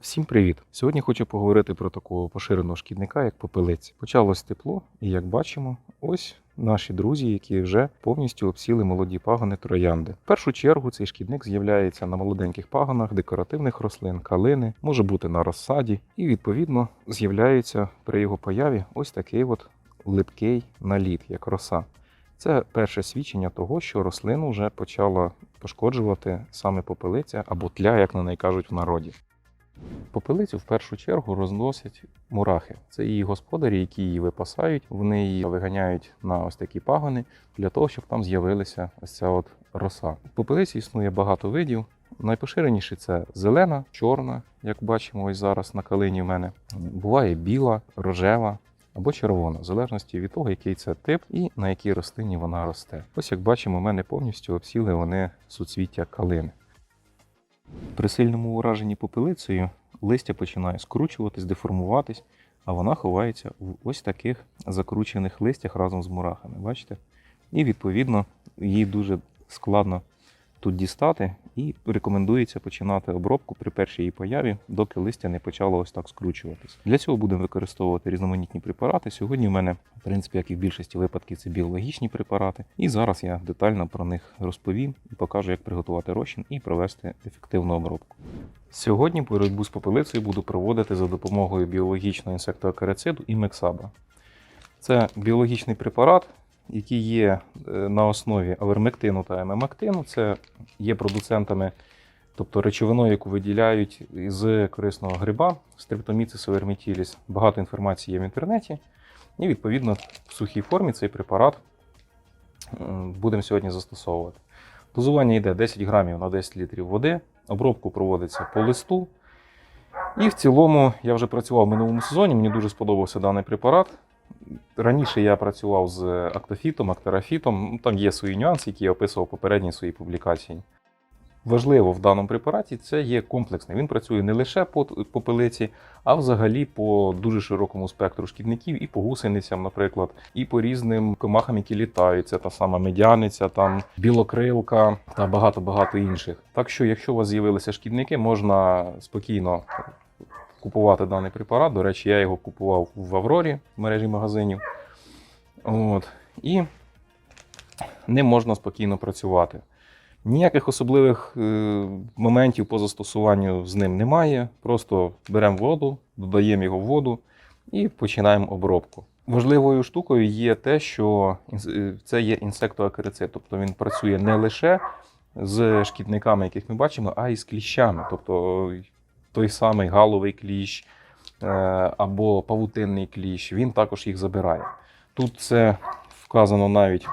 Всім привіт! Сьогодні хочу поговорити про такого поширеного шкідника, як попелиць. Почалось тепло, і як бачимо, ось наші друзі, які вже повністю обсіли молоді пагони троянди. В першу чергу цей шкідник з'являється на молоденьких пагонах декоративних рослин, калини, може бути на розсаді, і відповідно з'являється при його появі ось такий от липкий наліт, як роса. Це перше свідчення того, що рослину вже почала пошкоджувати саме попелиця або тля, як на неї кажуть в народі. Попелицю в першу чергу розносять мурахи. Це її господарі, які її випасають. Вони її виганяють на ось такі пагони для того, щоб там з'явилася ось ця от роса. Попелиці існує багато видів. Найпоширеніші це зелена, чорна, як бачимо ось зараз на калині в мене. Буває біла, рожева або червона, в залежності від того, який це тип і на якій рослині вона росте. Ось як бачимо, у мене повністю обсіли вони суцвіття калини. При сильному ураженні попелицею листя починає скручуватись, деформуватись, а вона ховається в ось таких закручених листях разом з мурахами. Бачите? І відповідно їй дуже складно тут дістати, і рекомендується починати обробку при першій її появі, доки листя не почало ось так скручуватись. Для цього будемо використовувати різноманітні препарати. Сьогодні в мене, в принципі, як і в більшості випадків, це біологічні препарати. І зараз я детально про них розповім і покажу, як приготувати розчин і провести ефективну обробку. Сьогодні боротьбу з попелицею буду проводити за допомогою біологічного інсектоакарициду і мексаба. Це біологічний препарат, який є е, на основі авермектину та емемактину. Це є продуцентами, тобто речовиною, яку виділяють з корисного гриба, стрептоміцис аверметіліс. Багато інформації є в інтернеті. І відповідно в сухій формі цей препарат будемо сьогодні застосовувати. Дозування йде 10 грамів на 10 літрів води. Обробку проводиться по листу. І в цілому я вже працював в минулому сезоні, мені дуже сподобався даний препарат. Раніше я працював з актофітом, актерофітом. Ну, Там є свої нюанси, які я описував в попередній своїй публікації. Важливо в даному препараті це є комплексний. Він працює не лише по попелиці, а взагалі по дуже широкому спектру шкідників і по гусеницям, наприклад, і по різним комахам, які літають. Це та сама медяниця, там білокрилка та багато-багато інших. Так що, якщо у вас з'явилися шкідники, можна спокійно купувати даний препарат. До речі, я його купував в Аврорі в мережі магазинів. От. І ним можна спокійно працювати. Ніяких особливих е, моментів по застосуванню з ним немає. Просто беремо воду, додаємо його в воду і починаємо обробку. Важливою штукою є те, що е, це є інсектоакарицид, тобто він працює не лише з шкідниками, яких ми бачимо, а й з кліщами. Тобто той самий галовий кліщ е, або павутинний кліщ, він також їх забирає. Тут це вказано навіть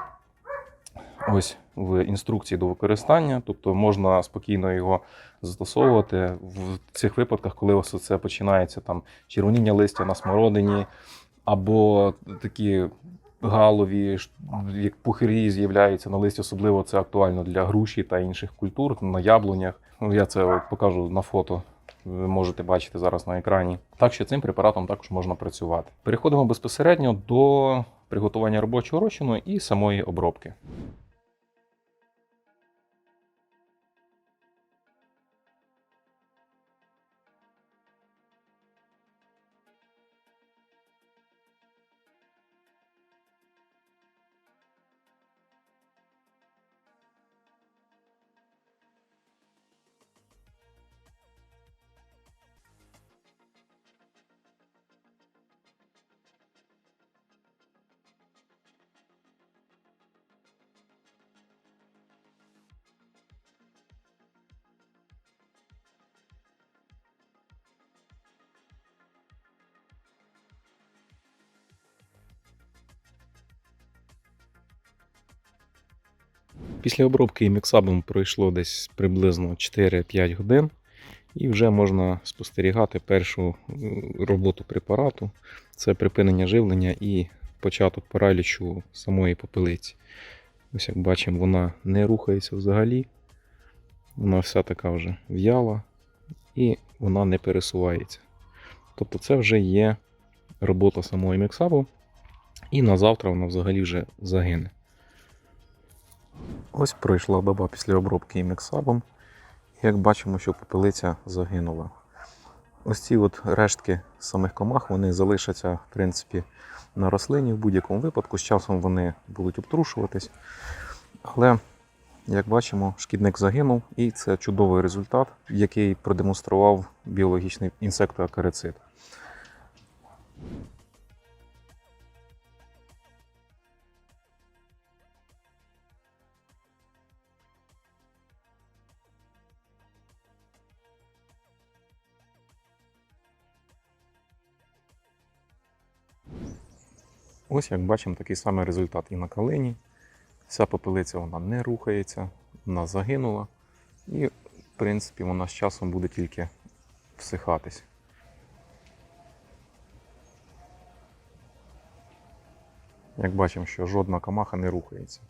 ось в інструкції до використання, тобто можна спокійно його застосовувати в цих випадках, коли вас це починається там червоніння листя на смородині, або такі галові, як пухирі з'являються на листі, особливо це актуально для груші та інших культур, на яблунях. Ну, Я це покажу на фото. Ви можете бачити зараз на екрані. Так що цим препаратом також можна працювати. Переходимо безпосередньо до приготування робочого розчину і самої обробки. Після обробки міксабом пройшло десь приблизно 4-5 годин, і вже можна спостерігати першу е, роботу препарату. Це припинення живлення і початок паралічу самої попелиці. Ось як бачимо, вона не рухається взагалі. Вона вся така вже в'яла і вона не пересувається. Тобто це вже є робота самої міксабу, і на завтра вона взагалі вже загине. Ось пройшла доба після обробки імексабом. Як бачимо, що попелиця загинула. Ось ці от рештки самих комах вони залишаться, в принципі, на рослині в будь-якому випадку. З часом вони будуть обтрушуватись. Але, як бачимо, шкідник загинув, і це чудовий результат, який продемонстрував біологічний інсектоакарицид. Ось як бачимо, такий самий результат і на калині. Вся попелиця вона не рухається, вона загинула. І, в принципі, вона з часом буде тільки всихатись. Як бачимо, що жодна камаха не рухається.